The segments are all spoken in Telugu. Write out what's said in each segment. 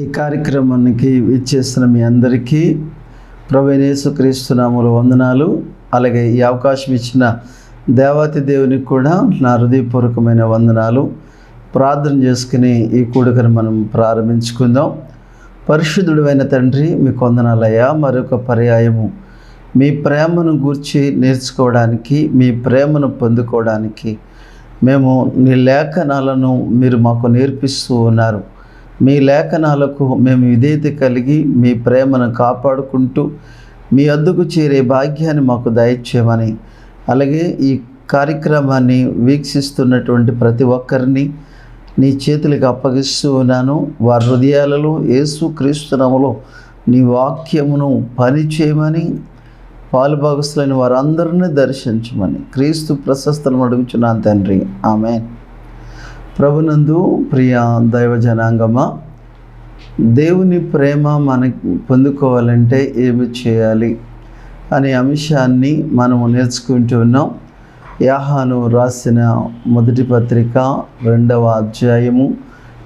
ఈ కార్యక్రమానికి ఇచ్చేస్తున్న మీ అందరికీ ప్రవేణేశు క్రీస్తునాములు వందనాలు. అలాగే ఈ అవకాశం ఇచ్చిన దేవాతి దేవునికి కూడా నా హృదయపూర్వకమైన వందనాలు. ప్రార్థన చేసుకుని ఈ కూడికను మనం ప్రారంభించుకుందాం. పరిశుద్ధుడైన తండ్రి మీకు వందనాలయ్యా. మరొక పర్యాయము. మీ ప్రేమను గూర్చి నేర్చుకోవడానికి మీ ప్రేమను పొందుకోవడానికి మేము మీ లేఖనాలను మీరు మాకు నేర్పిస్తూ ఉన్నారు. మీ లేఖనాలకు మేము విధేయత కలిగి మీ ప్రేమను కాపాడుకుంటూ మీ అద్దుకు చేరే భాగ్యాన్ని మాకు దయచేయమని అలాగే ఈ కార్యక్రమాన్ని వీక్షిస్తున్నటువంటి ప్రతి ఒక్కరిని నీ చేతులకు అప్పగిస్తూ ఉన్నాను. వారి హృదయాలలో యేసు క్రీస్తునములో నీ వాక్యమును పని చేయమని పాలుభాగస్తులైన వారందరినీ దర్శించమని క్రీస్తు ప్రశస్తను అడుగుచున్నాను తండ్రి. ఆమె ప్రభునందు ప్రియ దైవ జనాంగమా దేవుని ప్రేమ మనకి పొందుకోవాలంటే ఏమి చేయాలి అనే అంశాన్ని మనము నేర్చుకుంటున్నాం యాహాను రాసిన మొదటి పత్రిక రెండవ అధ్యాయము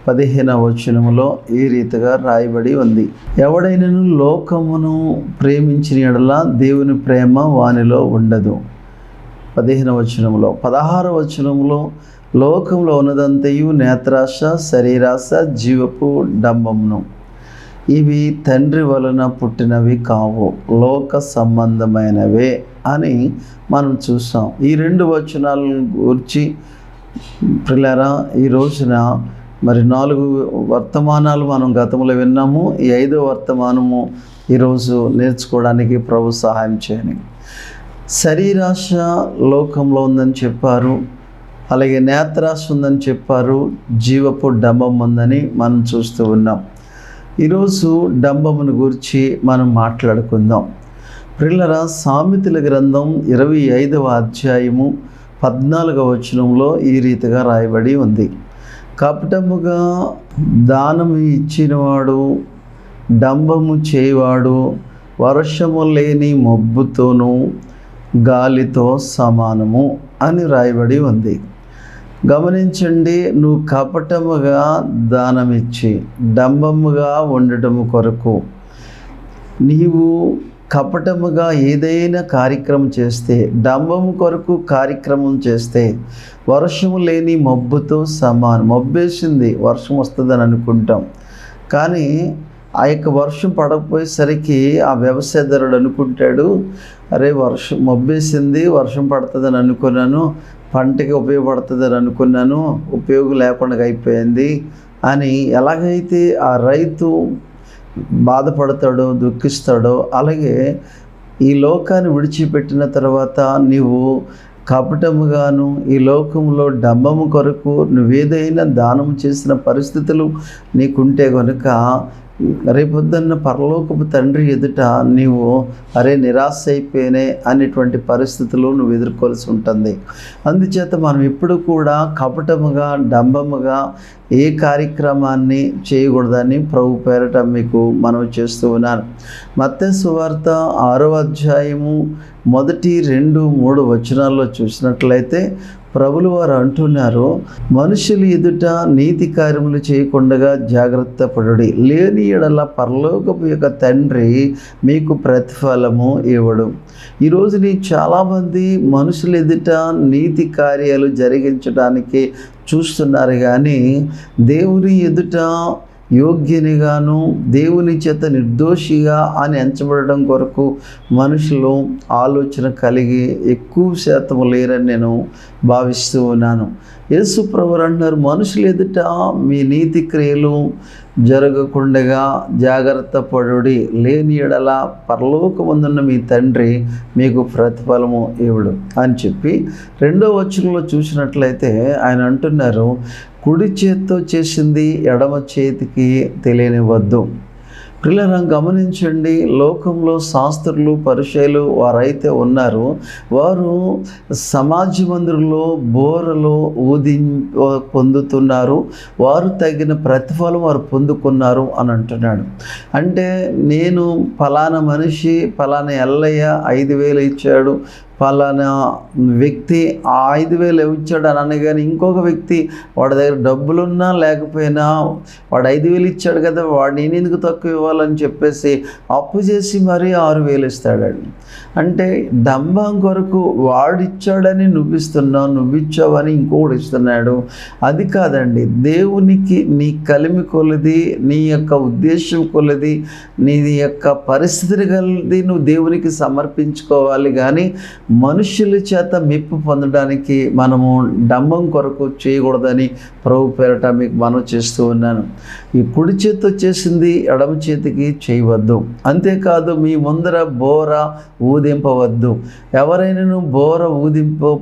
పదిహేనవ వచనములో ఈ రీతిగా రాయబడి ఉంది. ఎవడైనను లోకమును ప్రేమించిన యెడల దేవుని ప్రేమ వానిలో ఉండదు. పదిహేన వచనములో పదహార వచనములో లోకంలో ఉన్నదంతయు నేత్రాశ శరీరాశ జీవపు డంబమును. ఇవి తండ్రి వలన పుట్టినవి కావు లోక సంబంధమైనవే అని మనం చూసాం ఈ రెండు వచనాలను గురించి పిల్లరా ఈ రోజున మరి నాలుగు వర్తమానాలు మనం గతంలో విన్నాము. ఈ ఐదో వర్తమానము ఈరోజు నేర్చుకోవడానికి ప్రభు సహాయం చేయని శరీరాశ లోకంలో ఉందని చెప్పారు. అలాగే నేత్రాశ ఉందని చెప్పారు జీవపు డంబం ఉందని మనం చూస్తూ ఉన్నాం. ఈరోజు డంబమును గురించి మనం మాట్లాడుకుందాం. ప్రిల్లర సామెతల గ్రంథం ఇరవై ఐదవ అధ్యాయము పద్నాలుగవ వచనంలో ఈ రీతిగా రాయబడి ఉంది. కపటముగా దానము ఇచ్చినవాడు డంబము చేయవాడు వర్షము లేని మబ్బుతోనూ గాలితో సమానము అని రాయబడి ఉంది. గమనించండి నువ్వు కపటముగా దానమిచ్చి డంబముగా ఉండటము కొరకు. నీవు కపటముగా ఏదైనా కార్యక్రమం చేస్తే డంబము కొరకు కార్యక్రమం చేస్తే వర్షము లేని మబ్బుతో సమానం. మబ్బేసింది వర్షం వస్తుందని అనుకుంటాం. కానీ ఆ యొక్క వర్షం పడకపోయేసరికి ఆ వ్యవసాయదారుడు అనుకుంటాడు అరే వర్షం మబ్బేసింది వర్షం పడుతుందని అనుకున్నాను పంటకి ఉపయోగపడుతుందని అనుకున్నాను ఉపయోగం లేకుండా అయిపోయింది అని ఎలాగైతే ఆ రైతు బాధపడతాడో దుఃఖిస్తాడో అలాగే ఈ లోకాన్ని విడిచిపెట్టిన తర్వాత నీవు కపటముగాను ఈ లోకంలో డంబము కొరకు నువ్వేదైనా దానం చేసిన పరిస్థితులు నీకుంటే కనుక రేపొద్దున్న పరలోకపు తండ్రి ఎదుట నీవు అరే నిరాశ అయిపోయినే అనేటువంటి పరిస్థితులు నువ్వు ఎదుర్కోవాల్సి ఉంటుంది. అందుచేత మనం ఎప్పుడు కూడా కపటముగా డంబముగా ఏ కార్యక్రమాన్ని చేయకూడదని ప్రభు పేరట మీకు మనం చేస్తూ ఉన్నాను. మత్తే సువార్త ఆరో అధ్యాయము మొదటి రెండు మూడు వచనాల్లో చూసినట్లయితే ప్రభులు వారు అంటున్నారు మనుషులు ఎదుట నీతి కార్యములు చేయకుండా జాగ్రత్త పడుడి. లేని ఎడల పరలోకపు యొక్క తండ్రి మీకు ప్రతిఫలము ఇవ్వడు. ఈరోజు నీ చాలామంది మనుషుల ఎదుట నీతి కార్యాలు జరిగించడానికి చూస్తున్నారు కానీ దేవుని ఎదుట యోగ్యునిగాను దేవుని చేత నిర్దోషిగా అని ఎంచబడడం కొరకు మనుషులు ఆలోచన కలిగి ఎక్కువ శాతం లేరని నేను భావిస్తూ ఉన్నాను. యేసు ప్రభు అంటున్నారు మనుషులు ఎదుట మీ నీతి క్రియలు జరగకుండగా జాగ్రత్త పడుడి. లేని ఎడల పరలోకమందున్న మీ తండ్రి మీకు ప్రతిఫలము ఇవ్వడు. అని చెప్పి రెండో వచనంలో చూసినట్లయితే ఆయన అంటున్నారు కుడి చేత్తో చేసింది ఎడమ చేతికి తెలియనివ్వద్దు. పిల్లలను గమనించండి లోకంలో శాస్త్రులు పరిచయలు వారైతే ఉన్నారు. వారు సమాజ మందిరంలో బోరలో ఊది పొందుతున్నారు. వారు తగిన ప్రతిఫలం వారు పొందుకున్నారు అని అంటున్నాడు. అంటే నేను ఫలానా మనిషి ఫలానా ఎల్లయ్య ఐదు వేలు ఇచ్చాడు పలానా వ్యక్తి ఆ ఐదు వేలు ఇచ్చాడు అని అనగానే ఇంకొక వ్యక్తి వాడి దగ్గర డబ్బులున్నా లేకపోయినా వాడు ఐదు వేలు ఇచ్చాడు కదా వాడు నేను ఎందుకు తక్కువ ఇవ్వాలని చెప్పేసి అప్పు చేసి మరీ ఆరు వేలు ఇస్తాడండి. అంటే డంబం కొరకు వాడు ఇచ్చాడని నువ్వు ఇస్తున్నావు నువ్వు ఇచ్చావని ఇంకొకడు ఇస్తున్నాడు. అది కాదండి దేవునికి నీ కలిమి కొలది నీ యొక్క ఉద్దేశం కొలది నీ యొక్క పరిస్థితిని కలిది నువ్వు దేవునికి సమర్పించుకోవాలి. కానీ మనుషుల చేత మెప్పు పొందడానికి మనము డమ్మం కొరకు చేయకూడదని ప్రభు పేరట మీకు మనం చేస్తూ ఉన్నాను. ఈ కుడి చేతితో చేసింది ఎడమ చేతికి చేయవద్దు. అంతేకాదు మీ ముందర బోర ఊదింపవద్దు. ఎవరైనాను బోర ఊదింపు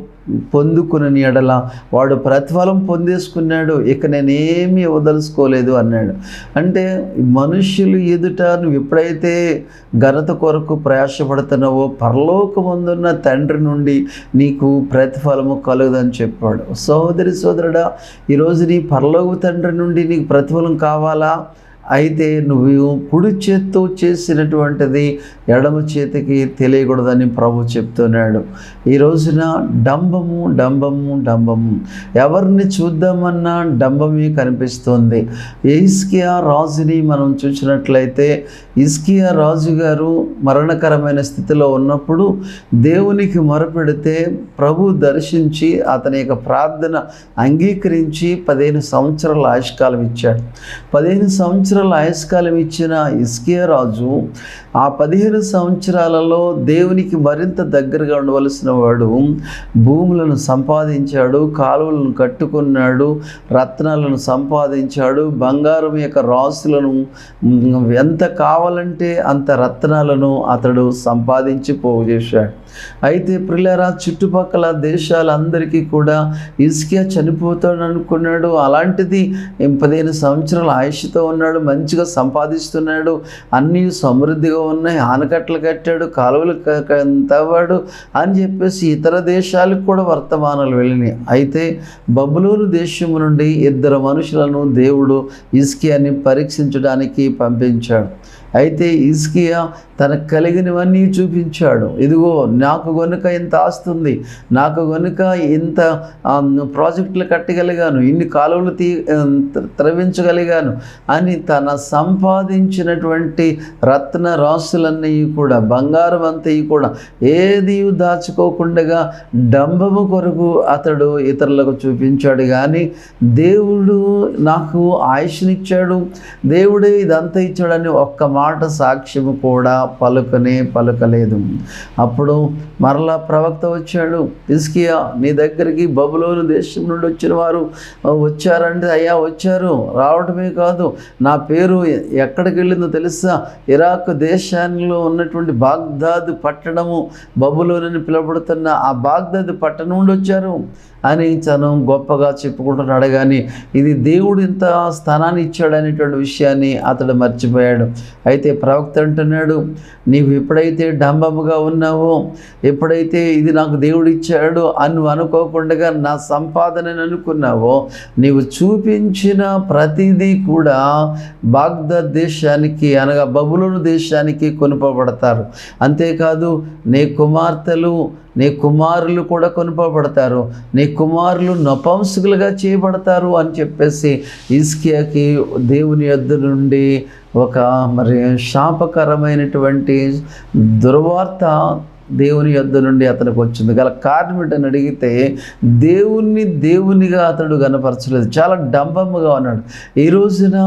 పొందుకుని ఎడల వాడు ప్రతిఫలం పొందేసుకున్నాడు ఇక నేనేమీ ఇవ్వదలుచుకోలేదు అన్నాడు. అంటే మనుషులు ఎదుట నువ్వు ఎప్పుడైతే ఘనత కొరకు ప్రయాసపడుతున్నావో పరలోకముందున్న తండ్రి నుండి నీకు ప్రతిఫలము కలుగుదని చెప్పాడు. సహోదరి సోదరుడా ఈరోజు నీ పరలోక తండ్రి నుండి నీకు ప్రతిఫలం కావాలా? అయితే నువ్వు కుడి చేత్తో చేసినటువంటిది ఎడమ చేతికి తెలియకూడదని ప్రభు చెప్తున్నాడు. ఈ రోజున డంబము డంబము డంబము. ఎవరిని చూద్దామన్నా డంబమే కనిపిస్తుంది. ఇస్కియా రాజుని మనం చూసినట్లయితే ఇస్కియా రాజు గారు మరణకరమైన స్థితిలో ఉన్నప్పుడు దేవునికి మొరపెడితే ప్రభు దర్శించి అతని యొక్క ప్రార్థన అంగీకరించి పదిహేను సంవత్సరాల ఆయుష్కాలం ఇచ్చాడు. పదిహేను సంవత్సరాలు ఆయుష్కాలం ఇచ్చిన ఇస్కే రాజు ఆ పదిహేను సంవత్సరాలలో దేవునికి మరింత దగ్గరగా ఉండవలసిన వాడు భూములను సంపాదించాడు కాలువలను కట్టుకున్నాడు రత్నాలను సంపాదించాడు బంగారం యొక్క రాసులను ఎంత కావాలంటే అంత రత్నాలను అతడు సంపాదించి పోగు చేశాడు. అయితే ప్రిల్లరా చుట్టుపక్కల దేశాలందరికీ కూడా ఇస్కియా చనిపోతాడు అనుకున్నాడు. అలాంటిది పదిహేను సంవత్సరాల ఆయుష్తో ఉన్నాడు మంచిగా సంపాదిస్తున్నాడు అన్నీ సమృద్ధిగా ఉన్నాయి. ఆనకట్టలు కట్టాడు కాలువలు క- తవ్వాడు అని చెప్పేసి ఇతర దేశాలకు కూడా వర్తమానాలు వెళ్ళినాయి. అయితే బబులూరు దేశం నుండి ఇద్దరు మనుషులను దేవుడు ఇస్కియాని పరీక్షించడానికి పంపించాడు. అయితే ఇస్కియా తనకు కలిగినవన్నీ చూపించాడు. ఇదిగో నాకు గనుక ఇంత ఆస్తుంది నాకు గనుక ఇంత ప్రాజెక్టులు కట్టగలిగాను ఇన్ని కాలువలు తీ త్రవించగలిగాను అని తన సంపాదించినటువంటి రత్న రాసులన్నీ కూడా బంగారం అంతా కూడా ఏది దాచుకోకుండా డంబము కొరకు అతడు ఇతరులకు చూపించాడు. కానీ దేవుడు నాకు ఆయుష్నిచ్చాడు. దేవుడే ఇదంతా ఇచ్చాడని ఒక్క మాట సాక్ష్యము కూడా పలుకనే పలుకలేదు. అప్పుడు మరలా ప్రవక్త వచ్చాడు ఇస్కియా నీ దగ్గరికి బబులోను దేశం నుండి వచ్చిన వారు వచ్చారంటే అయ్యా వచ్చారు. రావటమే కాదు నా పేరు ఎక్కడికి వెళ్ళిందో తెలుసా? ఇరాక్ దేశంలో ఉన్నటువంటి బాగ్దాద్ పట్టణము బబులోనని పిలువబడుతున్న ఆ బాగ్దాద్ పట్టణం నుండి వచ్చారు. అని తను గొప్పగా చెప్పుకుంటున్నాడు. కానీ ఇది దేవుడు ఇంత స్థానాన్ని ఇచ్చాడు అనేటువంటి విషయాన్ని అతడు మర్చిపోయాడు. అయితే ప్రవక్త అంటున్నాడు నీవు ఎప్పుడైతే డంబముగా ఉన్నావో ఎప్పుడైతే ఇది నాకు దేవుడు ఇచ్చాడు అని అనుకోకుండా నా సంపాదన అనుకున్నావో నీవు చూపించిన ప్రతిదీ కూడా బాగ్దాద్ దేశానికి అనగా బబులోను దేశానికి కొనుపబడతారు. అంతేకాదు నీ కుమార్తెలు నీ కుమారులు కూడా కొనుపబడతారు. నీ కుమారులు నపంసకులుగా చేయబడతారు అని చెప్పేసి ఇస్కియాకి దేవుని యొద్ద నుండి ఒక మరి శాపకరమైనటువంటి దుర్వార్త దేవుని యొద్ద నుండి అతనికి వచ్చింది. గల కారణం ఏంటని అడిగితే దేవుణ్ణి దేవునిగా అతడు కనపరచలేదు చాలా డంబముగా ఉన్నాడు. ఈ రోజున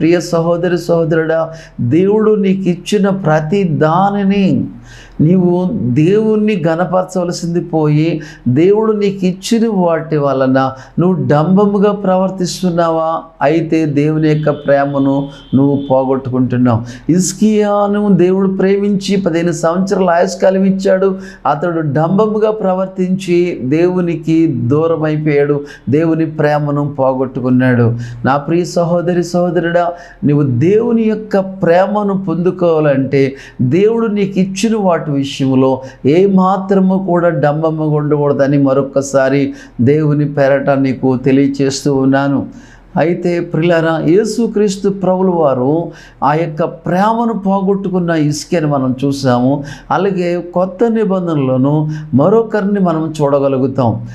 ప్రియ సహోదరి సహోదరుడా దేవుడు నీకు ఇచ్చిన ప్రతి దానిని నీవు దేవుణ్ణి గనపరచవలసింది పోయి దేవుడు నీకు ఇచ్చిన వాటి వలన నువ్వు డంబముగా ప్రవర్తిస్తున్నావా? అయితే దేవుని యొక్క ప్రేమను నువ్వు పోగొట్టుకుంటున్నావు. ఇస్కియాను దేవుడు ప్రేమించి పదిహేను సంవత్సరాల ఆయుష్కాలం ఇచ్చాడు. అతడు డంబముగా ప్రవర్తించి దేవునికి దూరం అయిపోయాడు దేవుని ప్రేమను పోగొట్టుకున్నాడు. నా ప్రియ సహోదరి సహోదరుడా నువ్వు దేవుని యొక్క ప్రేమను పొందుకోవాలంటే దేవుడు నీకు ఇచ్చిన వాటి విషయంలో ఏ మాత్రము కూడా డంబమ్మ ఉండకూడదని మరొక్కసారి దేవుని పేరట నీకు తెలియచేస్తూ ఉన్నాను. అయితే ప్రిలారా యేసుక్రీస్తు ప్రభుల వారు ఆ యొక్క ప్రేమను పోగొట్టుకున్న ఇసుకని మనం చూసాము. అలాగే కొత్త నిబంధనలను మరొకరిని మనం చూడగలుగుతాం.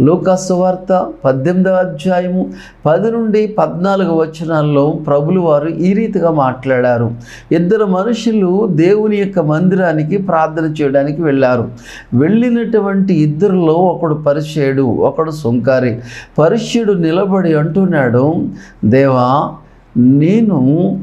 లోకాసువార్త పద్దెనిమిదవ అధ్యాయము పది నుండి పద్నాలుగు వచనాల్లో ప్రభులు వారు ఈ రీతిగా మాట్లాడారు. ఇద్దరు మనుషులు దేవుని యొక్క మందిరానికి ప్రార్థన చేయడానికి వెళ్ళారు. వెళ్ళినటువంటి ఇద్దరిలో ఒకడు పరిచయుడు ఒకడు సుంకారి. పరిచయుడు నిలబడి అంటున్నాడు దేవా నేను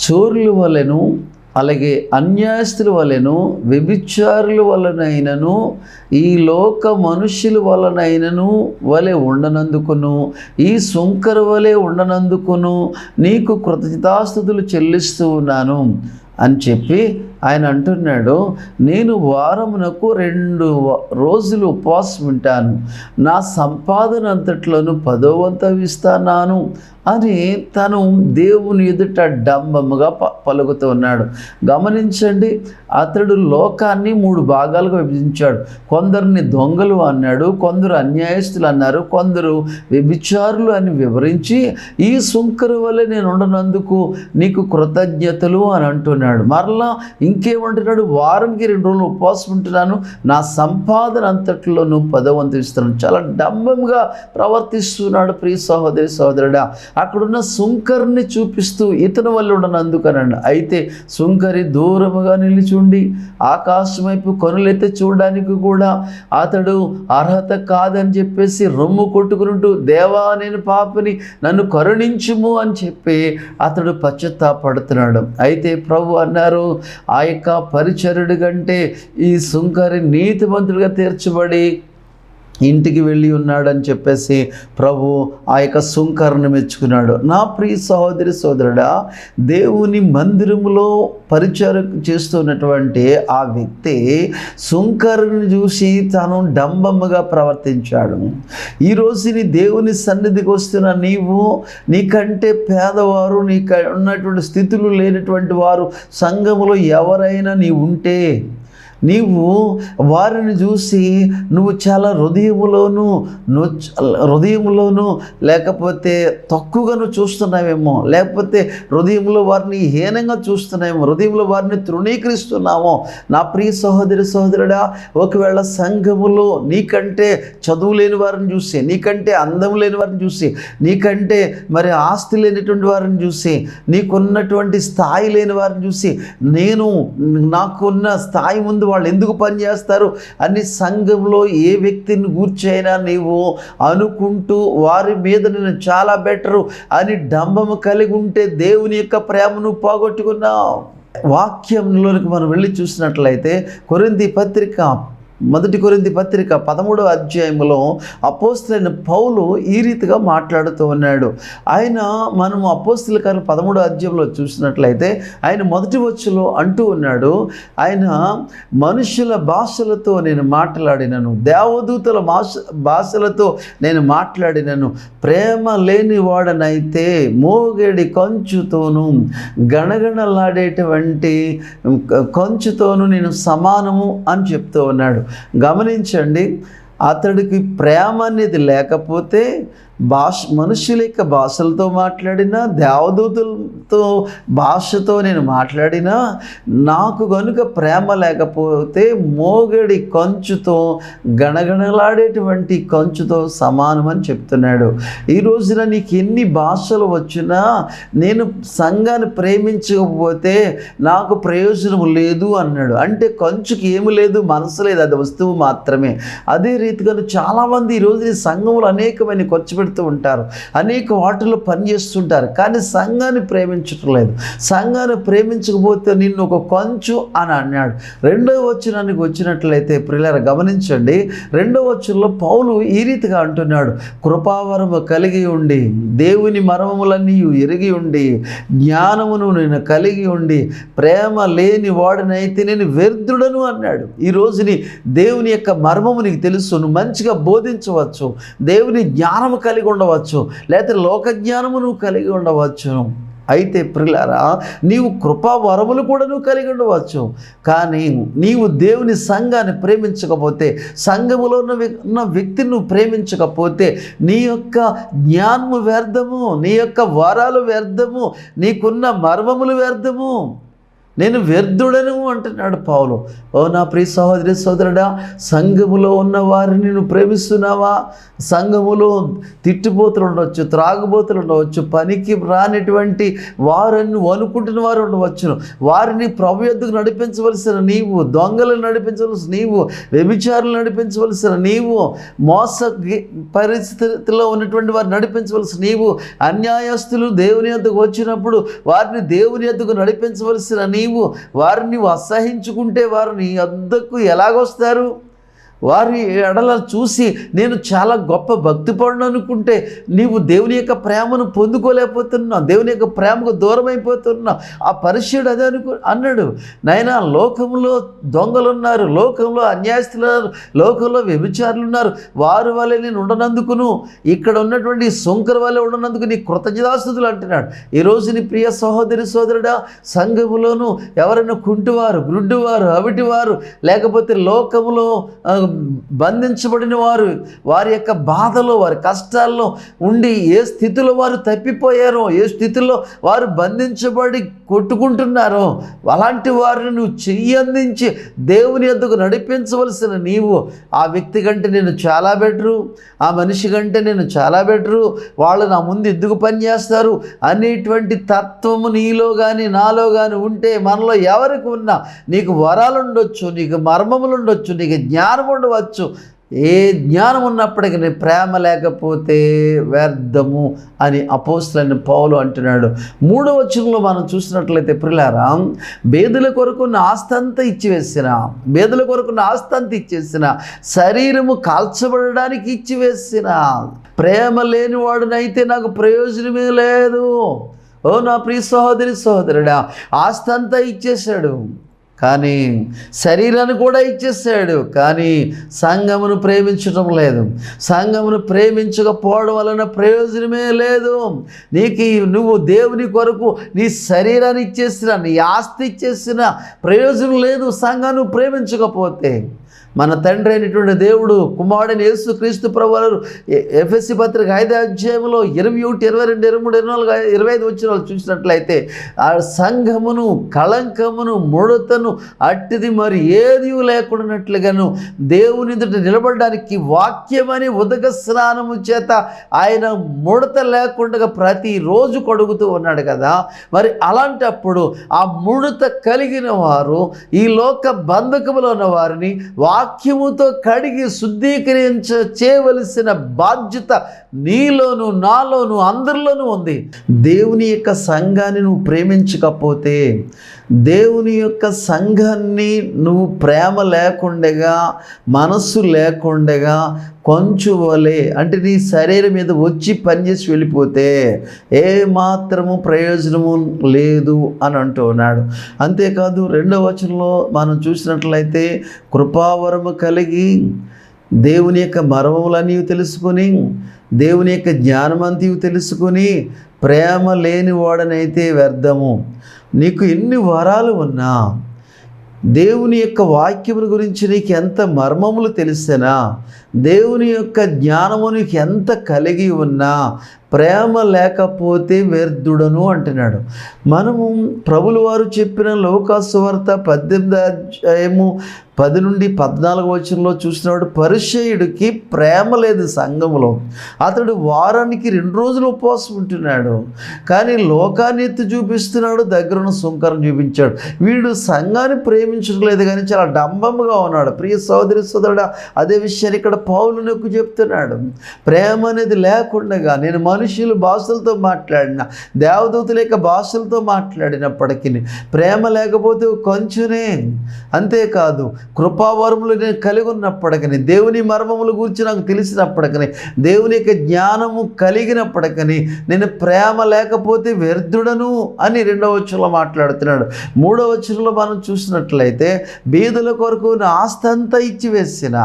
చోరుల వలెను అలాగే అన్యాయస్తుల వలెను వ్యభిచారుల వలనైనను ఈ లోక మనుష్యుల వలనైనను వలె ఉండనందుకును. ఈ సుంకర వలె ఉండనందుకును. నీకు కృతజ్ఞతాస్థుతులు చెల్లిస్తూ ఉన్నాను అని చెప్పి ఆయన అంటున్నాడు. నేను వారమునకు రెండు రోజులు ఉపవాసం ఉంటాను నా సంపాదన అంతట్లోనూ పదో వంతు ఇస్తాను అని తను దేవుని ఎదుట డంబముగా ప పలుకుతూ ఉన్నాడు. గమనించండి అతడు లోకాన్ని మూడు భాగాలుగా విభజించాడు. కొందరిని దొంగలు అన్నాడు కొందరు అన్యాయస్తులు అన్నారు కొందరు వ్యభిచారులు అని వివరించి ఈ సుంకరు వల్ల నేను ఉండనందుకు నీకు కృతజ్ఞతలు అని అంటున్నాడు. మరలా ఇంకేమంటున్నాడు వారానికి రెండు రోజులు ఉపవాసం ఉంటున్నాను నా సంపాదన అంతట్లోనూ నువ్వు పదవంతిస్తున్నాను చాలా డంబంగా ప్రవర్తిస్తున్నాడు ప్రియ సహోదరి సహోదరుడా. అక్కడున్న సుంకర్ని చూపిస్తూ ఇతని వల్ల ఉండనందుకనండి అయితే సుంకరి దూరముగా నిలిచుండి ఆకాశం వైపు కొనులెత్తి చూడడానికి కూడా అతడు అర్హత కాదని చెప్పేసి రొమ్ము కొట్టుకుంటూ దేవా నేను పాపని నన్ను కరుణించుము అని చెప్పి అతడు పశ్చాత్తాపడుతున్నాడు. అయితే ప్రభు అన్నారు ఆ యొక్క పరిచరుడి కంటే ఈ సుంకరి నీతిమంతుడిగా తీర్చబడి ఇంటికి వెళ్ళి ఉన్నాడని చెప్పేసి ప్రభు ఆ యొక్క సుంకరను మెచ్చుకున్నాడు. నా ప్రియ సహోదరి సోదరుడా దేవుని మందిరములో పరిచయం చేస్తున్నటువంటి ఆ వ్యక్తి సుంకరుని చూసి తాను డంబమ్మగా ప్రవర్తించాడు. ఈరోజు నీ దేవుని సన్నిధికి వస్తున్న నీవు నీకంటే పేదవారు నీకు ఉన్నటువంటి స్థితులు లేనటువంటి వారు సంఘములో ఎవరైనా నీ ఉంటే నీవు వారిని చూసి నువ్వు చాలా హృదయములోను నువ్వు హృదయములోను లేకపోతే తక్కువగా నువ్వు చూస్తున్నావేమో లేకపోతే హృదయంలో వారిని హీనంగా చూస్తున్నామేమో హృదయంలో వారిని తృణీకరిస్తున్నామో నా ప్రియ సహోదరి సహోదరుడా ఒకవేళ సంఘములో నీకంటే చదువు లేని వారిని చూసి నీకంటే అందం లేని వారిని చూసి నీకంటే మరి ఆస్తి లేనటువంటి వారిని చూసి నీకున్నటువంటి స్థాయి లేని వారిని చూసి నేను నాకున్న స్థాయి ముందు వాళ్ళు ఎందుకు పనిచేస్తారు? అని సంఘంలో ఏ వ్యక్తిని గూర్చైనా నీవు అనుకుంటూ వారి మీద నేను చాలా బెటరు అని డంబము కలిగి ఉంటే దేవుని యొక్క ప్రేమను పోగొట్టుకున్నావు. వాక్యంలోనికి మనం వెళ్ళి చూసినట్లయితే కొరింది పత్రిక మొదటి కొరింది పత్రిక పదమూడవ అధ్యాయంలో అపోస్తులైన పౌలు ఈ రీతిగా మాట్లాడుతూ ఉన్నాడు. ఆయన మనము అపోస్తుల కాలం పదమూడవ అధ్యాయంలో చూసినట్లయితే ఆయన మొదటి వచ్చులో అంటూ ఉన్నాడు ఆయన మనుషుల భాషలతో నేను మాట్లాడినను దేవదూతల భాష భాషలతో నేను మాట్లాడినను. ప్రేమ లేని వాడనైతే మోగేడి కంచుతోను గణగణలాడేటువంటి కొంచుతోను నేను సమానము అని చెప్తూ ఉన్నాడు. గమనించండి. అతడికి ప్రేమ అనేది లేకపోతే భాష మనుషుల యొక్క భాషలతో మాట్లాడినా దేవదూతులతో భాషతో నేను మాట్లాడినా నాకు కనుక ప్రేమ లేకపోతే మోగడి కంచుతో గణగణలాడేటువంటి కంచుతో సమానమని చెప్తున్నాడు. ఈ రోజున నీకు ఎన్ని భాషలు వచ్చినా నేను సంఘాన్ని ప్రేమించకపోతే నాకు ప్రయోజనం లేదు అన్నాడు. అంటే కంచుకి ఏమి లేదు మనసు లేదు అది వస్తువు మాత్రమే. అదే రీతిగా చాలామంది ఈరోజు ఈ సంఘంలో అనేకమైన ఖర్చు పెడుతూ ఉంటారు. అనేక వాటిలో పనిచేస్తుంటారు కానీ సంఘాన్ని ప్రేమించటం లేదు. సంఘాన్ని ప్రేమించకపోతే నిన్ను ఒక కొంచు అని అన్నాడు. రెండవ వచనానికి వచ్చినట్లయితే ప్రిల్లర గమనించండి. రెండవ వచనంలో పౌలు ఈ రీతిగా అంటున్నాడు. కృపావరము కలిగి ఉండి దేవుని మర్మములన్నీ ఎరిగి ఉండి జ్ఞానమును నేను కలిగి ఉండి ప్రేమ లేని వాడినైతే నేను వ్యర్థుడను అన్నాడు. ఈ రోజుని దేవుని యొక్క మర్మము నీకు తెలుసు నువ్వు మంచిగా బోధించవచ్చు. దేవుని జ్ఞానము కలిగి కలిగి ఉండవచ్చు లేకపోతే లోకజ్ఞానము నువ్వు కలిగి ఉండవచ్చు అయితే ప్రిలారా నీవు కృపా వరములు కూడా నువ్వు కలిగి ఉండవచ్చు. కానీ నీవు దేవుని సంఘాన్ని ప్రేమించకపోతే సంఘములో ఉన్న ఉన్న వ్యక్తిని నువ్వు ప్రేమించకపోతే నీ యొక్క జ్ఞానము వ్యర్థము నీ యొక్క వరాలు వ్యర్థము నీకున్న మర్మములు వ్యర్థము. నేను వ్యర్థుడను అంటున్నాడు పావులు ఓ నా ప్రియ సహోదరి సోదరుడా సంఘములో ఉన్న వారిని నువ్వు ప్రేమిస్తున్నావా? సంఘములో తిట్టుబోతులు ఉండవచ్చు త్రాగుబోతులు ఉండవచ్చు పనికి రానిటువంటి వారిని అనుకుంటున్న వారు ఉండవచ్చును. వారిని ప్రభు ఎద్దుకు నడిపించవలసిన నీవు దొంగలను నడిపించవలసిన నీవు వ్యభిచారులు నడిపించవలసిన నీవు మోస పరిస్థితిలో ఉన్నటువంటి వారిని నడిపించవలసిన నీవు అన్యాయస్తులు దేవుని ఎద్దుకు వచ్చినప్పుడు వారిని దేవుని ఎద్దుకు నడిపించవలసిన నీవు వారిని నీవు అసహించుకుంటే వారు నీ వద్దకు ఎలాగొస్తారు? వారి ఎడల చూసి నేను చాలా గొప్ప భక్తిపరుడు అనుకుంటే నీవు దేవుని యొక్క ప్రేమను పొందుకోలేకపోతున్నావు దేవుని యొక్క ప్రేమకు దూరం అయిపోతున్నావు ఆ పరిచయుడు అదే అనుకు అన్నాడు. నాయన లోకంలో దొంగలు ఉన్నారు లోకంలో అన్యాయస్తులు ఉన్నారు లోకంలో వ్యభిచారులు ఉన్నారు వారి వల్లే నేను ఉండనందుకును. ఇక్కడ ఉన్నటువంటి సుంకర వల్లే ఉండనందుకు నీ కృతజ్ఞతాస్తుతులు అంటున్నాడు. ఈరోజు నీ ప్రియ సహోదరి సోదరుడా సంఘములోను ఎవరైనా కుంటివారు గుడ్డివారు అవిటివారు లేకపోతే లోకములో బంధించబడిన వారు వారి యొక్క బాధలో వారి కష్టాల్లో ఉండి ఏ స్థితిలో వారు తప్పిపోయారో ఏ స్థితిలో వారు బంధించబడి కొట్టుకుంటున్నారో అలాంటి వారిని నువ్వు చెయ్యి అందించి దేవుని ఎద్దుకు నడిపించవలసిన నీవు ఆ వ్యక్తి కంటే నేను చాలా బెటరు ఆ మనిషి కంటే నేను చాలా బెటరు వాళ్ళు నా ముందు ఎందుకు పనిచేస్తారు అనేటువంటి తత్వము నీలో కానీ నాలో కానీ ఉంటే మనలో ఎవరికి ఉన్నా నీకు వరాలు ఉండొచ్చు నీకు మర్మములు ఉండొచ్చు నీకు జ్ఞానం ఉండవచ్చు. ఏ జ్ఞానం ఉన్నప్పటికీ ప్రేమ లేకపోతే వ్యర్థము అని అపోస్తులని పౌలు అంటున్నాడు. మూడో వచనంలో మనం చూసినట్లయితే ప్రిలారా బేదుల కొరకు ఆస్తంతా ఇచ్చివేసిన బేదుల కొరకు ఆస్తంత ఇచ్చేసిన శరీరము కాల్చబడడానికి ఇచ్చివేసిన. ప్రేమ లేనివాడునైతే నాకు ప్రయోజనమే లేదు. ఓ నా ప్రియ సహోదరి సహోదరుడా ఆస్తంతా ఇచ్చేశాడు. కానీ శరీరాన్ని కూడా ఇచ్చేసాడు కానీ సంఘమును ప్రేమించటం లేదు. సంఘమును ప్రేమించకపోవడం వలన ప్రయోజనమే లేదు. నీకు నువ్వు దేవుని కొరకు నీ శరీరాన్ని ఇచ్చేసిన నీ ఆస్తి ఇచ్చేసిన ప్రయోజనం లేదు. సంఘాన్ని ప్రేమించకపోతే మన తండ్రి అయినటువంటి దేవుడు కుమారుడైన యేసు క్రీస్తు ప్రభువారు ఎఫ్ఎస్సి పత్రిక ఐదో అధ్యాయంలో ఇరవై ఒకటి ఇరవై రెండు ఇరవై మూడు ఇరవై నాలుగు ఇరవై ఐదు వచ్చిన వాళ్ళు చూసినట్లయితే ఆ సంఘమును కళంకమును ముడతను అట్టిది మరి ఏది లేకుండానట్లుగాను దేవుని ఎదుట నిలబడడానికి వాక్యమని ఉదక స్నానము చేత ఆయన ముడత లేకుండా ప్రతిరోజు కొడుగుతూ ఉన్నాడు కదా. మరి అలాంటప్పుడు ఆ ముడత కలిగిన వారు ఈ లోక బంధకములో ఉన్న వారిని వాక్యముతో కడిగి శుద్ధీకరించ చేయవలసిన బాధ్యత నీలోను నాలోను అందరిలోనూ ఉంది. దేవుని యొక్క సంఘాన్ని నువ్వు ప్రేమించకపోతే దేవుని యొక్క సంఘాన్ని నువ్వు ప్రేమ లేకుండగా మనస్సు లేకుండగా కొంచెం వలే అంటే నీ శరీరం మీద వచ్చి పనిచేసి వెళ్ళిపోతే ఏ మాత్రము ప్రయోజనము లేదు అని అంటూ ఉన్నాడు. అంతేకాదు రెండవ వచనంలో మనం చూసినట్లయితే కృపావరము కలిగి దేవుని యొక్క మర్మములన్నీ తెలుసుకొని దేవుని యొక్క జ్ఞానమంతివి తెలుసుకొని ప్రేమ లేని వాడనైతే వ్యర్థము. నీకు ఎన్ని వరాలు ఉన్నా దేవుని యొక్క వాక్యముల గురించి నీకు ఎంత మర్మములు తెలిసినా దేవుని యొక్క జ్ఞానము నీకు ఎంత కలిగి ఉన్నా ప్రేమ లేకపోతే వ్యర్థుడను అంటున్నాడు. మనము ప్రభులు వారు చెప్పిన లోకాసువార్త పద్దెనిమిది అధ్యాయము పది నుండి పద్నాలుగు వచనంలో చూసినవాడు పరిచయుడికి ప్రేమ లేదు సంఘములో అతడు వారానికి రెండు రోజులు ఉపవాసం ఉంటున్నాడు. కానీ లోకాన్ని ఎత్తి చూపిస్తున్నాడు దగ్గరున్న సుంకరం చూపించాడు. వీడు సంఘాన్ని ప్రేమించడం లేదు కానీ చాలా డంబంగా ఉన్నాడు. ప్రియ సోదరి సోదరుడు అదే విషయాన్ని ఇక్కడ పౌలు నొక్కు చెప్తున్నాడు. ప్రేమ అనేది లేకుండగా నేను మనుషులు భాషలతో మాట్లాడిన దేవదూతల యొక్క భాషలతో మాట్లాడినప్పటికీ ప్రేమ లేకపోతే కొంచెమే అంతేకాదు కృపావరములు నేను కలిగి ఉన్నప్పటికని దేవుని మర్మముల గురించి నాకు తెలిసినప్పటికని దేవుని యొక్క జ్ఞానము కలిగినప్పటికని నేను ప్రేమ లేకపోతే వ్యర్థుడను అని రెండవ వచ్చంలో మాట్లాడుతున్నాడు. మూడవ వచ్చంలో మనం చూసినట్లయితే బీదుల కొరకు నా ఆస్తి అంతా ఇచ్చివేసిన.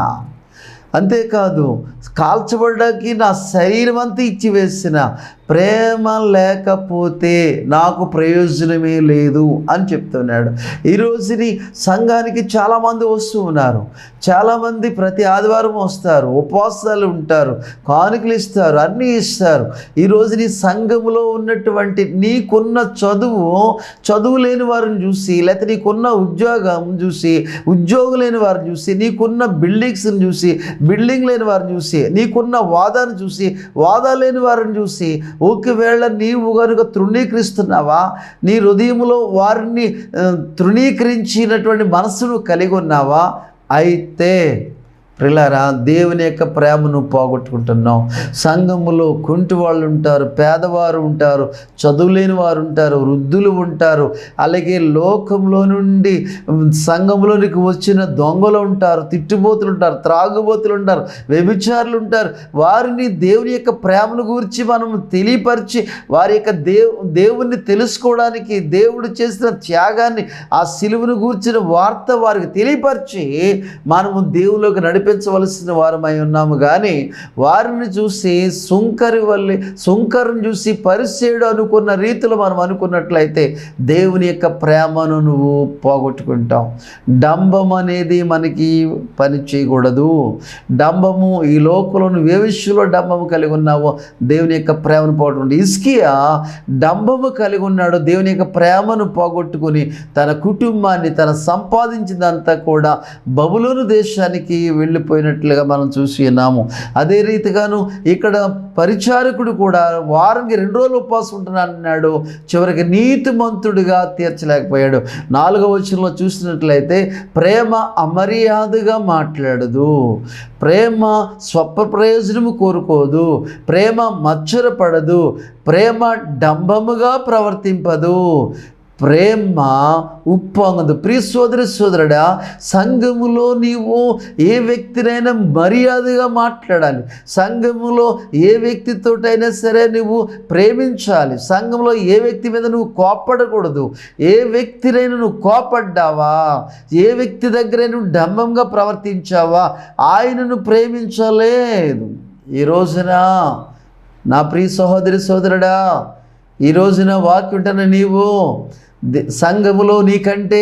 అంతేకాదు కాల్చబడ్డానికి నా శరీరం అంతా ఇచ్చివేసిన. ప్రేమ లేకపోతే నాకు ప్రయోజనమే లేదు అని చెప్తున్నాడు. ఈరోజుని సంఘానికి చాలామంది వస్తూ ఉన్నారు. చాలామంది ప్రతి ఆదివారం వస్తారు ఉపవాసాలు ఉంటారు కానుకలు ఇస్తారు అన్నీ ఇస్తారు. ఈరోజు నీ ఉన్నటువంటి నీకున్న చదువు చదువు లేని వారిని చూసి లేకపోతే నీకున్న ఉద్యోగం చూసి ఉద్యోగం లేని వారిని చూసి నీకున్న బిల్డింగ్స్ని చూసి బిల్డింగ్ లేని వారిని చూసి నీకున్న వాదాన్ని చూసి వాదా లేని వారిని చూసి ఒకవేళ నీవు కనుక తృణీకరిస్తున్నావా నీ హృదయంలో వారిని తృణీకరించినటువంటి మనసును కలిగి ఉన్నావా అయితే ప్రిలారా దేవుని యొక్క ప్రేమను పోగొట్టుకుంటున్నాం సంఘములో కుంటి వాళ్ళు ఉంటారు పేదవారు ఉంటారు చదువులేని వారు ఉంటారు వృద్ధులు ఉంటారు. అలాగే లోకంలో నుండి సంఘంలోనికి వచ్చిన దొంగలు ఉంటారు తిట్టుబోతులు ఉంటారు త్రాగుబోతులు ఉంటారు వ్యభిచారులు ఉంటారు. వారిని దేవుని యొక్క ప్రేమను గురించి మనం తెలియపరిచి వారి యొక్క దేవు దేవుణ్ణి తెలుసుకోవడానికి దేవుడు చేసిన త్యాగాన్ని ఆ సిలువును గూర్చిన వార్త వారికి తెలియపరిచి మనము దేవులోకి నడిపించవలసిన వారమై ఉన్నాము. కానీ వారిని చూసి సుంకరి వల్లి సుంకరుని చూసి పరిసేడు అనుకున్న రీతిలో మనం అనుకున్నట్లయితే దేవుని యొక్క ప్రేమను నువ్వు పోగొట్టుకుంటావు. డంబం అనేది మనకి పని చేయకూడదు. డంబము ఈ లోకంలో నువ్వు ఏ విషయంలో డంబము కలిగి ఉన్నావో. దేవుని యొక్క ప్రేమను పోగొట్టుకుంటే ఇస్కియా డంబము కలిగి ఉన్నాడు. దేవుని యొక్క ప్రేమను పోగొట్టుకుని తన కుటుంబాన్ని తన సంపాదించిందంతా కూడా బబులోను దేశానికి వెళ్ళి వెళ్ళిపోయినట్లుగా మనం చూసి ఉన్నాము. అదే రీతిగాను ఇక్కడ పరిచారకుడు కూడా వారానికి రెండు రోజులు ఉపవాసం ఉంటున్నాను అన్నాడు చివరికి నీతిమంతుడిగా తీర్చలేకపోయాడు. నాలుగవ వచనంలో చూసినట్లయితే ప్రేమ అమర్యాదగా మాట్లాడదు. ప్రేమ స్వప్న ప్రయోజనము కోరుకోదు. ప్రేమ మచ్చరపడదు. ప్రేమ డంబముగా ప్రవర్తింపదు. ప్రేమ ఉప్పొంగదు. ప్రియ సోదరి సోదరుడా సంఘములో నీవు ఏ వ్యక్తినైనా మర్యాదగా మాట్లాడాలి. సంఘములో ఏ వ్యక్తితోటైనా సరే నువ్వు ప్రేమించాలి. సంఘంలో ఏ వ్యక్తి మీద నువ్వు కోప్పడకూడదు. ఏ వ్యక్తినైనా నువ్వు కోపడ్డావా? ఏ వ్యక్తి దగ్గర నువ్వు డంబంగా ప్రవర్తించావా? ఆయనను ప్రేమించలేదు. ఈ రోజున నా ప్రియ సహోదరి సోదరుడా ఈ రోజున వాక్యుంటన నీవు సంఘములో నీకంటే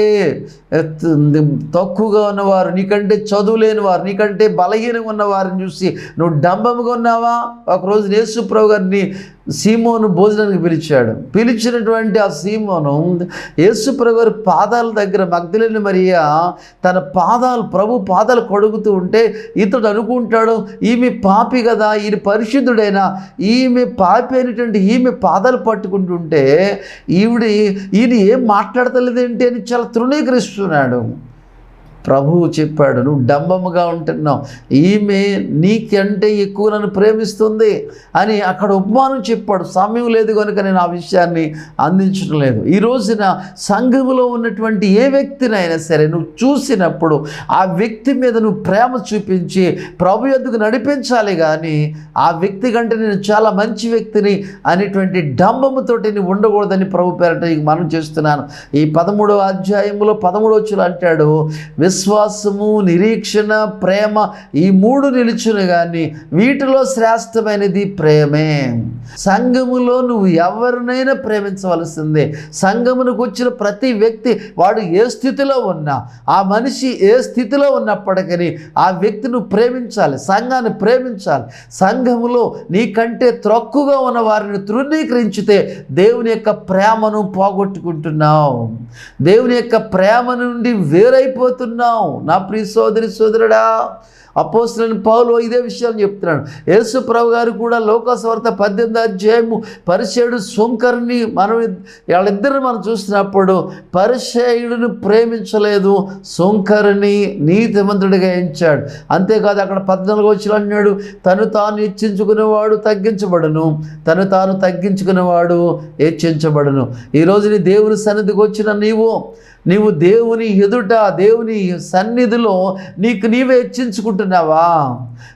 తక్కువగా ఉన్నవారు నీకంటే చదువు లేని వారు నీకంటే బలహీనంగా ఉన్నవారిని చూసి నువ్వు డంబముగా ఉన్నావా? ఒకరోజు నేసుప్రభు గారిని సీమోను భోజనానికి పిలిచాడు. పిలిచినటువంటి ఆ సీమోను యేసుప్రభు పాదాల దగ్గర మగ్ధులేని మరియా తన పాదాలు ప్రభు పాదాలు కడుగుతూ ఉంటే ఇతడు అనుకుంటాడు ఈమె పాపి కదా ఈయన పరిశుద్ధుడైనా? ఈమె పాపి అయినటువంటి ఈమె పాదాలు పట్టుకుంటుంటే ఈవిడి ఈయన ఏం మాట్లాడతలేదేంటి అని చాలా తృణీకరిస్తున్నాడు. ప్రభువు చెప్పాడు నువ్వు డంబముగా ఉంటున్నావు. ఈమె నీకంటే ఎక్కువ నన్ను ప్రేమిస్తుంది అని అక్కడ ఉపమానం చెప్పాడు. సమయం లేదు కనుక నేను ఆ విషయాన్ని అందించడం లేదు. ఈ రోజున సంఘములో ఉన్నటువంటి ఏ వ్యక్తినైనా సరే నువ్వు చూసినప్పుడు ఆ వ్యక్తి మీద నువ్వు ప్రేమ చూపించి ప్రభు ఎద్దుకు నడిపించాలి కానీ ఆ వ్యక్తి కంటే నేను చాలా మంచి వ్యక్తిని అనేటువంటి డంబముతోటి నువ్వు ఉండకూడదని ప్రభు పేరట మనం చేస్తున్నాను. ఈ పదమూడవ అధ్యాయంలో పదమూడవ వచ్చులు అంటాడు విశ్వాసము నిరీక్షణ ప్రేమ ఈ మూడు నిలుచును కానీ వీటిలో శ్రేష్టమైనది ప్రేమే. సంఘములో నువ్వు ఎవరినైనా ప్రేమించవలసిందే. సంఘమునకు వచ్చిన ప్రతి వ్యక్తి వాడు ఏ స్థితిలో ఉన్నా ఆ మనిషి ఏ స్థితిలో ఉన్నప్పటికీ ఆ వ్యక్తిని ప్రేమించాలి సంఘాన్ని ప్రేమించాలి. సంఘములో నీకంటే త్రక్కుగా ఉన్న వారిని తృణీకరించితే దేవుని యొక్క ప్రేమను పోగొట్టుకుంటున్నావు. దేవుని యొక్క ప్రేమ నుండి వేరైపోతున్నావు. నా ప్రియ సోదరి సోదరుడా అపోస్తులని పౌలు ఇదే విషయాలు చెప్తున్నాడు. యేసు ప్రభు గారు కూడా లోకస్వార్త పద్దెనిమిది అధ్యాయము పరిచయుడు సొంకర్ని మనం వాళ్ళిద్దరిని మనం చూసినప్పుడు పరిచయుడిని ప్రేమించలేదు సొంకరుని నీతిమంతుడిగా ఎంచాడు. అంతేకాదు అక్కడ పద్నాలుగు వచ్చిన అన్నాడు తను తాను హెచ్చించుకునేవాడు తగ్గించబడును తను తాను తగ్గించుకునేవాడు హెచ్చించబడను. ఈరోజు నీ దేవుని సన్నిధికి వచ్చిన నీవు నీవు దేవుని ఎదుట దేవుని సన్నిధిలో నీకు నీవే హెచ్చించుకుంటున్నావా?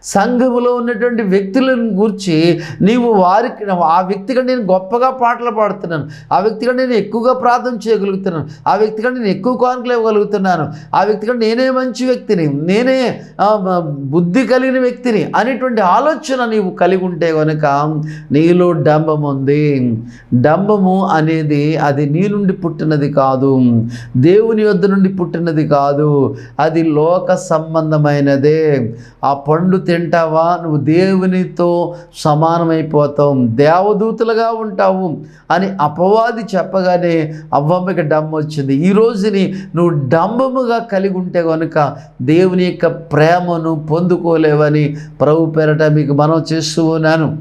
సంఘములో ఉన్నటువంటి వ్యక్తులను గూర్చి నీవు వారికి ఆ వ్యక్తిగా నేను గొప్పగా పాటలు పాడుతున్నాను. ఆ వ్యక్తిగా నేను ఎక్కువగా ప్రార్థన చేయగలుగుతున్నాను. ఆ వ్యక్తిగా నేను ఎక్కువ కానుకలు ఇవ్వగలుగుతున్నాను. ఆ వ్యక్తిగా నేనే మంచి వ్యక్తిని నేనే బుద్ధి కలిగిన వ్యక్తిని అనేటువంటి ఆలోచన నీవు కలిగి ఉంటే కనుక నీలో డంబం ఉంది. డంబము అనేది అది నీ నుండి పుట్టినది కాదు. దేవుని యొద్ద నుండి పుట్టినది కాదు. అది లోక సంబంధమైనదే. ఆ పండు తింటావా? నువ్వు దేవునితో సమానమైపోతావు. దేవదూతలుగా ఉంటావు అని అపవాది చెప్పగానే అవ్వమ్మకి డమ్మ వచ్చింది. ఈ రోజుని నువ్వు డంబముగా కలిగి ఉంటే కనుక దేవుని యొక్క ప్రేమను పొందుకోలేవని ప్రభు పేరట మీకు మనం చేస్తూ ఉన్నాను.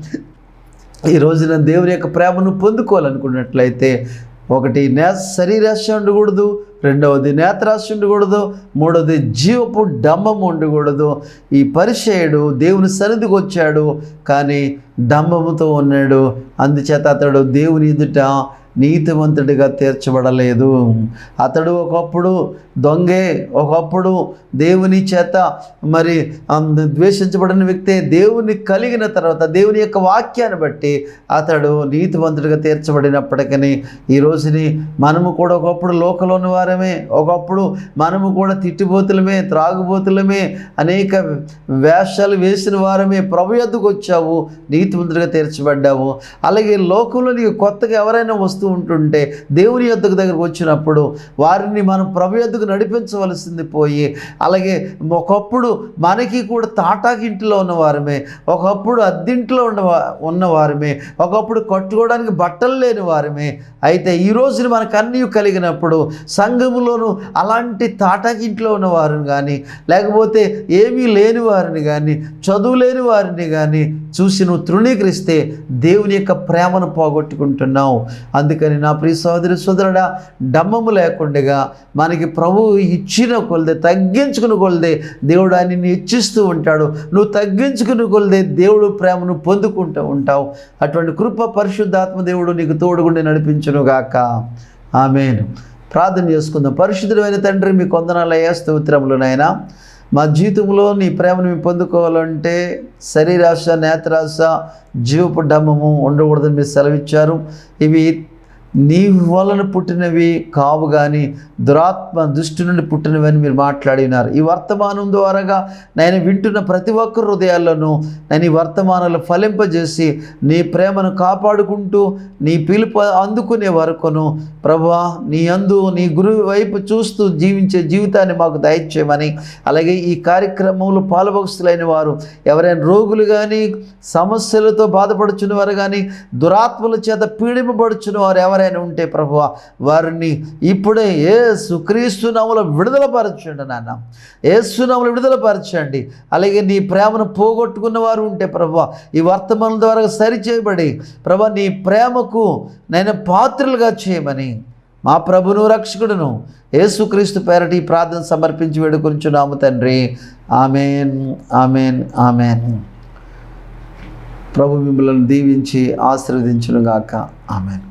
ఈ రోజున దేవుని యొక్క ప్రేమను పొందుకోవాలనుకున్నట్లయితే ఒకటి నే శరీరాశ ఉండకూడదు రెండవది నేత్రాశ ఉండకూడదు మూడవది జీవపు డంబం ఉండకూడదు. ఈ పరిచయుడు దేవుని సన్నిధికి వచ్చాడు కానీ డంబముతో ఉన్నాడు. అందుచేత అతడు దేవుని ఎదుట నీతివంతుడిగా తీర్చబడలేదు. అతడు ఒకప్పుడు దొంగే ఒకప్పుడు దేవుని చేత మరి ద్వేషించబడిన వ్యక్తే దేవుని కలిగిన తర్వాత దేవుని యొక్క వాక్యాన్ని బట్టి అతడు నీతివంతుడిగా తీర్చబడినప్పటికీ ఈ రోజుని మనము కూడా ఒకప్పుడు లోకలోని వారమే ఒకప్పుడు మనము కూడా తిట్టిపోతులమే త్రాగుబోతులమే అనేక వేషాలు వేసిన వారమే ప్రభు ఎద్దుకు వచ్చావు నీతివంతుడిగా తీర్చబడ్డావు. అలాగే లోకంలో నీకు కొత్తగా ఎవరైనా వస్తూ ఉంటుంటే దేవుని యొద్దకు దగ్గరకు వచ్చినప్పుడు వారిని మనం ప్రభు యొద్దకు నడిపించవలసింది పోయి అలాగే ఒకప్పుడు మనకి కూడా తాటాకింటిలో ఉన్నవారమే ఒకప్పుడు అద్దింట్లో ఉన్న ఉన్నవారమే ఒకప్పుడు కట్టుకోవడానికి బట్టలు లేని వారమే. అయితే ఈ రోజున మనకు అన్నీ కలిగినప్పుడు సంఘములోనూ అలాంటి తాటాకింట్లో ఉన్న వారిని కానీ లేకపోతే ఏమీ లేని వారిని కానీ చదువు లేని వారిని కానీ చూసి నువ్వు తృణీకరిస్తే దేవుని యొక్క ప్రేమను పోగొట్టుకుంటున్నావు. అందుకని నా ప్రియ సోదరి సోదరుడా డమ్మము లేకుండా మనకి ప్రభువు ఇచ్చిన కొలదే తగ్గించుకుని కొలదే దేవుడు ఆయన్ని ఇచ్చిస్తూ ఉంటాడు. నువ్వు తగ్గించుకుని కొలదే దేవుడు ప్రేమను పొందుకుంటూ ఉంటావు. అటువంటి కృప పరిశుద్ధాత్మ దేవుడు నీకు తోడుగుండి నడిపించునుగాక ఆమెను. ప్రార్థన చేసుకుందాం. పరిశుద్ధమైన తండ్రి మీ కొందనాలయ్యా స్తోత్రములునైనా మా జీవితంలో నీ ప్రేమను మేము పొందుకోవాలంటే శరీరాశ నేత్రాశ జీవపు డమ్మము ఉండకూడదని మీరు సెలవిచ్చారు. ఇవి నీ వలన పుట్టినవి కావు కానీ దురాత్మ దృష్టి నుండి పుట్టినవి అని మీరు మాట్లాడినారు. ఈ వర్తమానం ద్వారాగా నేను వింటున్న ప్రతి ఒక్కరి హృదయాల్లోనూ నేను ఈ వర్తమానాలు ఫలింపజేసి నీ ప్రేమను కాపాడుకుంటూ నీ పిలుపు అందుకునే వరకును ప్రభా నీ అందు నీ గురువు వైపు చూస్తూ జీవించే జీవితాన్ని మాకు దయచేయమని అలాగే ఈ కార్యక్రమంలో పాలుభక్తులైన వారు ఎవరైనా రోగులు కానీ సమస్యలతో బాధపడుచున్న వారు కానీ దురాత్మల చేత పీడింపబడుచున్న వారు ఎవరైనా ఉంటే ప్రభు వారిని ఇప్పుడే ఏ సుక్రీస్తునాములు విడుదల పరచండి నాన్న. ఏ సునాములు విడుదల పరచండి అలాగే నీ ప్రేమను పోగొట్టుకున్న వారు ఉంటే ప్రభు ఈ వర్తమానం ద్వారా సరి చేయబడి ప్రభు నీ ప్రేమకు నేను పాత్రలుగా చేయమని మా ప్రభును రక్షకుడును యేసుక్రీస్తు పేరటి ఈ ప్రార్థన సమర్పించి వేడుకొంచున్నాము తండ్రి. Amen amen amen. ప్రభు మిమ్మల్ని దీవించి ఆశీర్వదించునుగాక. ఆమెన్.